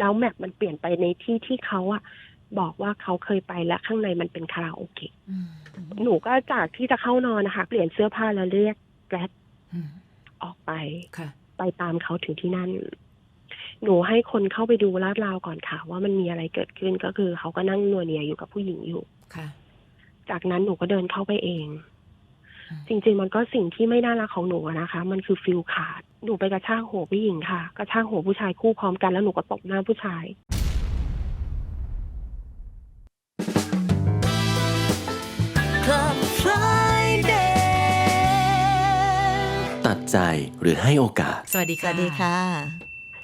แล้วแมปมันเปลี่ยนไปในที่ที่เขาอะบอกว่าเขาเคยไปและข้างในมันเป็นคาราโอเกะอืมหนูก็จากที่จะเข้านอนนะคะ เปลี่ยนเสื้อผ้าแล้วเรียกแกร็บอืมออกไปค่ะไปตามเขาถึงที่นั่น หนูให้คนเข้าไปดูลาดราวก่อนค่ะ ว่ามันมีอะไรเกิดขึ้นก็คือเขาก็นั่งนัวเนียอยู่กับผู้หญิงอยู่ค่ะ จากนั้นหนูก็เดินเข้าไปเองอืมจริง ๆ มันก็สิ่งที่ไม่น่ารักของหนูอะนะคะ มันคือฟิลขาด หนูไปกระชากหัวผู้หญิงค่ะ กระชากหัวผู้ชายคู่พร้อมกันแล้วหนูก็ตบหน้าผู้ชาย Club Friday ตัดใจหรือให้โอกาส สวัสดีสค่ะวัสดีค่ะ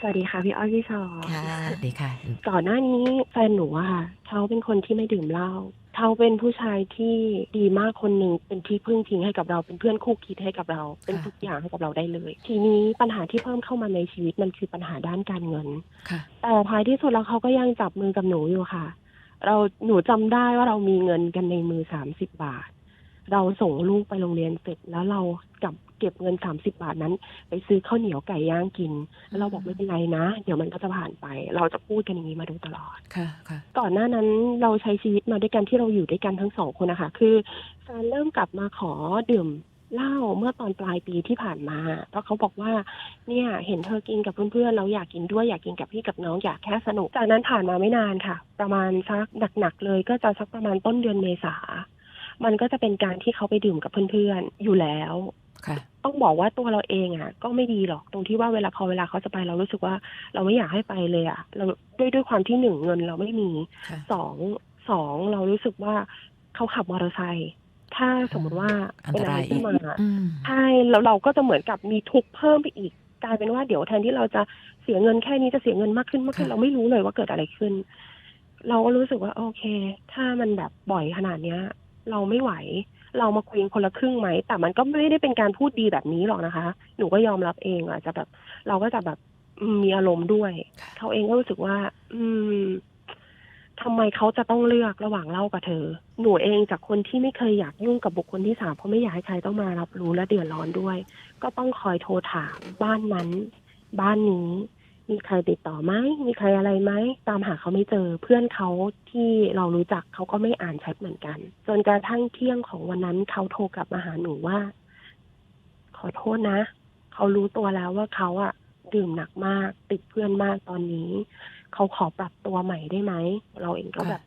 สวัสดีค่ะพี่อ้อยพี่ชอค่ะ สวัสดีค่ะ ก่อนหน้านี้แฟนหนูอะค่ะเขาเป็นคนที่ไม่ดื่มเหล้า เขาเป็นผู้ชายที่ดีมากคนหนึ่งเป็นที่พึ่งพิงให้กับเราเป็นเพื่อนคู่คิดให้กับเรา เป็นค่ะทุกอย่างให้กับเราได้เลย ทีนี้ปัญหาที่เพิ่มเข้ามาในชีวิตมันคือปัญหาด้านการเงินค่ะแต่ท้ายที่สุดแล้วเขาก็ยังจับมือกับหนูอยู่ค่ะ เราหนูจำได้ว่าเรามีเงินกันในมือสามสิบบาท เราส่งลูกไปโรงเรียนเสร็จแล้วเรากลับ เก็บเงินสามสิบาทนั้น ไปซื้อข้าวเหนียวไก่ย่างกิน แล้วเราบอกไม่เป็นไรนะ เดี๋ยวมันก็จะผ่านไป เราจะพูดกันอย่างนี้มาโดยตลอดค่ะค่ะก่อนหน้านั้นเราใช้ชีวิตมาด้วยกันที่เราอยู่ด้วยกันทั้งสองคนนะคะคือแฟนเริ่มกลับมาขอดื่มเหล้าเมื่อตอนปลายปีที่ผ่านมา เพราะเขาบอกว่า เนี่ย เห็นเธอกินกับเพื่อนๆเราอยากกินด้วยอยากกินกับพี่กับน้องอยากแค่สนุก จากนั้นผ่านมาไม่นานค่ะ ประมาณสักหนักๆเลยก็จะสักประมาณต้นเดือนเมษา มันก็จะเป็นการที่เขาไปดื่มกับเพื่อนๆอยู่แล้วค่ะ ต้องบอกว่าตัวเราเองอะ ก็ไม่ดีหรอกตรงที่ว่าเวลาพอเวลาเขาจะไปเรารู้สึกว่า เราไม่อยากให้ไปเลยอะ เราด้วยด้วยความที่หนึ่งเงินเราไม่มีค่ะสองสองเรารู้สึกว่าเขาขับมอเตอร์ไซค์ถ้าสมมติว่าอันเป็นตอะไรรายอีขึ้กนมาอืมใช่แล้วเราก็จะเหมือนกับมีทุกข์เพิ่มไปอีกกลายเป็นว่าเดี๋ยวแทนที่เราจะเสียเงินแค่นี้จะเสียเงินมากขึ้นมากขึ้นค่ะเราไม่รู้เลยว่าเกิดอะไรขึ้น เราก็รู้สึกว่าโอเค ถ้ามันแบบบ่อยขนาดเนี้ย เราไม่ไหว เรามาคุยกันคนละครึ่งไหม แต่มันก็ไม่ได้เป็นการพูดดีแบบนี้หรอกนะคะ หนูก็ยอมรับเองอาจจะแบบ เราก็จะแบบอืมมีอารมณ์ด้วยค่ะเขาเองก็รู้สึกว่า อืมทำไมเขาจะต้องเลือกระหว่างเล่ากับเธอ หนูเองจากคนที่ไม่เคยอยากยุ่งกับบุคคลที่สามเพราะไม่อยากให้ใครต้องมารับรู้และเดือดร้อนด้วย ก็ต้องคอยโทรถามบ้านนั้น บ้านนี้ มีใครติดต่อไหมมีใครอะไรไหมตามหาเขาไม่เจอเพื่อนเขาที่เรารู้จักเขาก็ไม่อ่านแชทเหมือนกัน จนกระทั่งเที่ยงของวันนั้นเขาโทรกลับมาหาหนูว่า ขอโทษนะ เขารู้ตัวแล้วว่าเขาอะดื่มหนักมาก ติดเพื่อนมากตอนนี้ เขาขอปรับตัวใหม่ได้ไหม เราเองก็ค่ะแบบ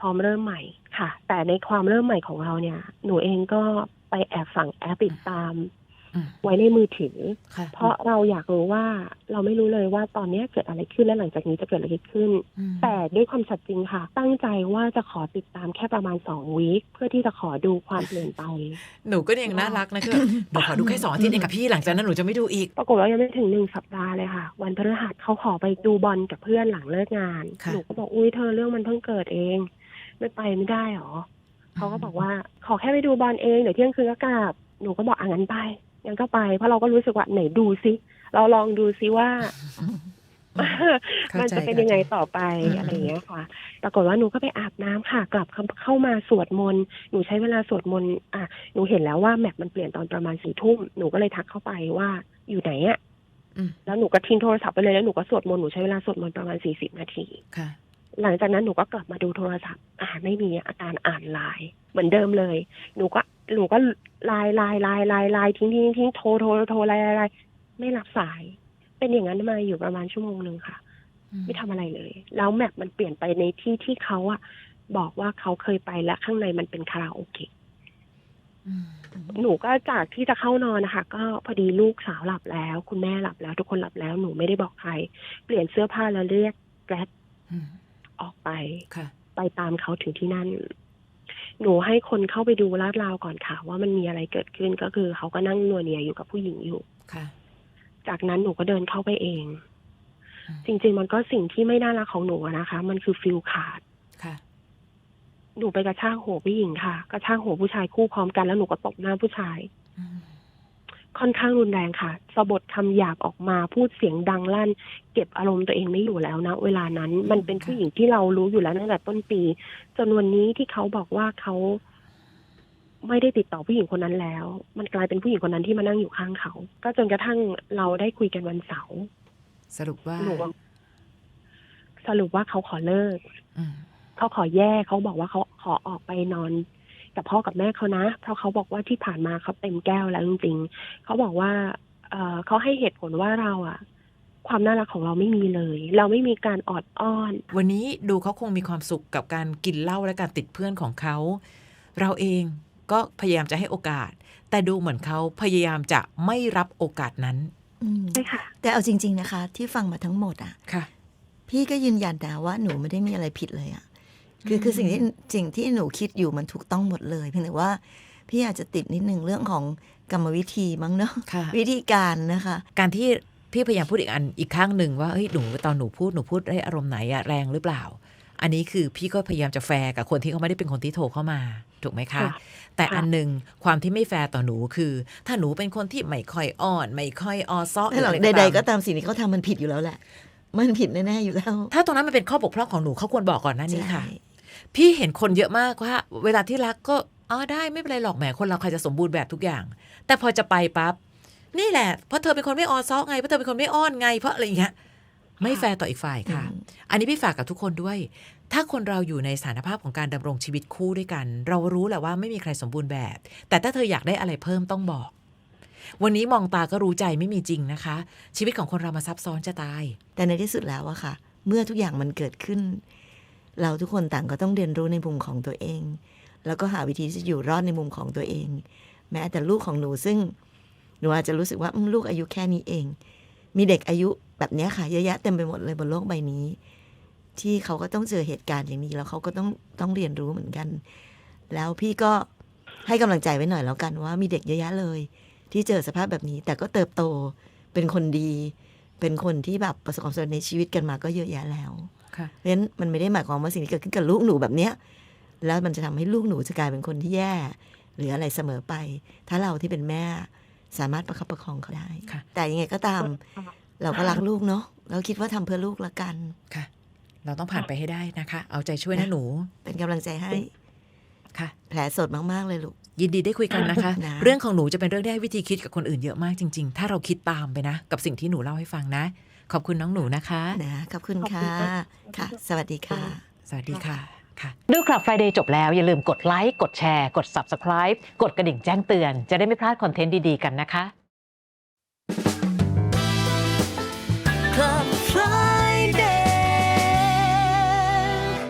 พร้อมเริ่มใหม่ค่ะ แต่ในความเริ่มใหม่ของเราเนี่ย หนูเองก็ไปแอบสั่งแอปติดตามอืม ไว้ในมือถือค่ะเพราะเราอยากรู้ว่าเราไม่รู้เลยว่าตอนเนี้ยเกิดอะไรขึ้นและหลังจากนี้จะเกิดอะไรขึ้นอืมแต่ด้วยความสัตย์จริงค่ะ ตั้งใจว่าจะขอติดตามแค่ประมาณสองวีคเพื่อที่จะขอดูความเปลี่ยนไป หนูก็ยังน่ารักนะคือแบบหนูขอดูแค่สองอาทิตย์เองกับพี่หลังจากนั้นหนูจะไม่ดูอีก ปรากฏว่ายังไม่ถึงหนึ่งสัปดาห์เลยค่ะ วันพฤหัสเขาขอไปดูบอลกับเพื่อนหลังเลิกงานค่ะหนูก็บอกอุ้ยเธอเรื่องมันเพิ่งเกิดเอง ไม่ไปไม่ได้หรอเขาก็บอกว่าขอแค่ไปดูบอลเองเดี๋ยวเที่ยงคืนก็กลับหนูก็บอกอะงั้นไป งั้นก็ไปเพราะเราก็รู้สึกว่าไหนดูซิ เราลองดูซิว่าเข้ามันใจจะเป็นยังไงเข้าใจต่อไปอืมอะไรอย่างเงี้ยค่ะ ปรากฏว่าหนูก็ไปอาบน้ำค่ะ กลับเข้าเข้ามาสวดมนต์ หนูใช้เวลาสวดมนต์อะ หนูเห็นแล้วว่าแมปมันเปลี่ยนตอนประมาณสี่ทุ่ม หนูก็เลยทักเข้าไปว่าอยู่ไหนอะอืมแล้วหนูก็ทิ้งโทรศัพท์ไปเลยแล้วหนูก็สวดมนต์หนูใช้เวลาสวดมนต์ประมาณสี่สิบนาที ค่ะ หลังจากนั้นหนูก็กลับมาดูโทรศัพท์ อ่าไม่มีอาการอ่านไลน์เห มือนเดิมเลย หนูก็หนูก็ไลน์ไลน์ไลน์ไลน์ไลน์ทิ้งทิ้งทิ้งโทรโทรโทรไลน์ไลน์ไลน์ไม่รับสาย เป็นอย่างนั้นมาอยู่ประมาณชั่วโมงหนึ่งค่ะ ไม่ทำอะไรเลย แล้วแมปมันเปลี่ยนไปในที่ที่เขาอะบอกว่าเขาเคยไปและข้างในมันเป็นคาราโอเกะอืมหนูก็จากที่จะเข้านอนนะคะ ก็พอดีลูกสาวหลับแล้ว คุณแม่หลับแล้ว ทุกคนหลับแล้วหนูไม่ได้บอกใคร เปลี่ยนเสื้อผ้าแล้วเรียกแกร็บอืมออกไปค่ะไปตามเขาถึงที่นั่น หนูให้คนเข้าไปดูลาดราวก่อนค่ะ ว่ามันมีอะไรเกิดขึ้นก็คือเขาก็นั่งนัวเนียอยู่กับผู้หญิงอยู่ค่ะ จากนั้นหนูก็เดินเข้าไปเองอืมจริง ๆ มันก็สิ่งที่ไม่น่ารักของหนูอะนะคะ มันคือฟิลขาดค่ะหนูไปกระชากหัวผู้หญิงค่ะ กระชากหัวผู้ชายคู่พร้อมกันแล้วหนูก็ตบหน้าผู้ชายอืม ค่อนข้างรุนแรงค่ะสะบดคำหยาบออกมาพูดเสียงดังลั่น เก็บอารมณ์ตัวเองไม่อยู่แล้วนะ เวลานั้นมันเป็นผู้หญิงที่เรารู้อยู่แล้วตั้งแต่ต้นปี จนวันนี้ที่เขาบอกว่าเขาไม่ได้ติดต่อผู้หญิงคนนั้นแล้ว มันกลายเป็นผู้หญิงคนนั้นที่มานั่งอยู่ข้างเขา ก็จนกระทั่งเราได้คุยกันวันเสาร์สรุปว่าหนูว่าสรุปว่าเขาขอเลิกอืมเขาขอแยกเขาบอกว่าเขาขอออกไปนอน กับพ่อกับแม่เขานะ เพราะเขาบอกว่าที่ผ่านมาเขาเต็มแก้วแล้วจริงๆเขาบอกว่าเออเขาให้เหตุผลว่าเราอะความน่ารักของเราไม่มีเลย เราไม่มีการออดอ้อน วันนี้ดูเขาคงมีความสุขกับการกินเหล้าและการติดเพื่อนของเขา เราเองก็พยายามจะให้โอกาส แต่ดูเหมือนเขาพยายามจะไม่รับโอกาสนั้นอืมใช่ค่ะ แต่เอาจริง ๆนะคะ ที่ฟังมาทั้งหมดอะค่ะ พี่ก็ยืนยันนะว่าหนูไม่ได้มีอะไรผิดเลยอะ คือคือสิ่งที่สิ่งที่หนูคิดอยู่มันถูกต้องหมดเลย เพียงแต่ว่าพี่อาจจะติดนิดนึงเรื่องของกรรมวิธีมั้งเนาะค่ะวิธีการนะคะ การที่พี่พยายามพูดอีกอันอีกข้างหนึ่งว่าเฮ้ยหนูตอนหนูพูดหนูพูดได้อารมณ์ไหนอะแรงหรือเปล่า อันนี้คือพี่ก็พยายามจะแฟร์กับคนที่เขาไม่ได้เป็นคนที่โทรเข้ามาถูกไหมคะค่ะแต่ค่ะอันหนึ่งความที่ไม่แฟร์ต่อหนูคือ ถ้าหนูเป็นคนที่ไม่ค่อยอ่อน ไม่ค่อยออซ้อไม่หรอกรืออะใดไรๆก็ตามสิ่งที่เขาทำมันผิดอยู่แล้วแหละ มันผิดแน่ๆอยู่แล้ว ถ้าตรงนั้นมันเป็นข้อบกพร่องของหนูเขาควรบอกก่อนหน้านี้ค่ะใช่ พี่เห็นคนเยอะมากว่า เวลาที่รักก็อ๋อได้ไม่เป็นไรหรอกแหมคนเราใครจะสมบูรณ์แบบทุกอย่าง แต่พอจะไปปั๊บนี่แหละเพราะเธอเป็นคนไม่ออซ้อไงเพราะเธอเป็นคนไม่อ้อนไงเพราะอะไรอย่างเงี้ยไม่แฟร์ต่ออีกฝ่ายค่ะอืมอันนี้พี่ฝากกับทุกคนด้วย ถ้าคนเราอยู่ในสถานภาพของการดำรงชีวิตคู่ด้วยกัน เรารู้แหละว่าไม่มีใครสมบูรณ์แบบ แต่ถ้าเธออยากได้อะไรเพิ่มต้องบอก วันนี้มองตาก็รู้ใจไม่มีจริงนะคะ ชีวิตของคนเรามาซับซ้อนจะตาย แต่ในที่สุดแล้วอะค่ะ เมื่อทุกอย่างมันเกิดขึ้น เราทุกคนต่างก็ต้องเรียนรู้ในมุมของตัวเอง แล้วก็หาวิธีที่จะอยู่รอดในมุมของตัวเอง แม้แต่ลูกของหนูซึ่งหนูอาจจะรู้สึกว่าลูกอายุแค่นี้เอง มีเด็กอายุแบบนี้ค่ะเยอะแยะเต็มไปหมดเลยบนโลกใบนี้ ที่เขาก็ต้องเจอเหตุการณ์อย่างนี้ แล้วเขาก็ต้องต้องเรียนรู้เหมือนกัน แล้วพี่ก็ให้กำลังใจไว้หน่อยแล้วกันว่ามีเด็กเยอะแยะเลย ที่เจอสภาพแบบนี้ แต่ก็เติบโตเป็นคนดี เป็นคนที่แบบประสบความสำเร็จในชีวิตกันมาก็เยอะแยะแล้ว เพราะฉะนั้นมันไม่ได้หมายความว่าสิ่งที่เกิดขึ้นกับลูกหนูแบบเนี้ยแล้วมันจะทำให้ลูกหนูจะกลายเป็นคนที่แย่หรืออะไรเสมอไป ถ้าเราที่เป็นแม่สามารถประคับประคองเขาได้ค่ะแต่ยังไงก็ตาม เราก็รักลูกเนาะเราคิดว่าทำเพื่อลูกละกันค่ะ เราต้องผ่านไปให้ได้นะคะ เอาใจช่วยนะหนู เป็นกำลังใจให้ค่ะ แผลสดมาก ๆ เลยลูก ยินดีได้คุยกันนะคะนะเรื่องของหนูจะเป็นเรื่องที่ให้วิธีคิดกับคนอื่นเยอะมากจริง ๆ ถ้าเราคิดตามไปนะ กับสิ่งที่หนูเล่าให้ฟังนะ ขอบคุณน้องหนูนะคะนะขอบคุณขอบค่ะคุณมากค่ะ สวัสดีค่ะ สวัสดีค่ะค่ะดูคลับ Friday จบแล้ว อย่าลืมกดไลค์กดแชร์ กด Subscribe กดกระดิ่งแจ้งเตือน จะได้ไม่พลาดคอนเทนต์ดี ๆ กันนะคะ Club Friday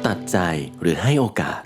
ตัดใจหรือให้โอกาส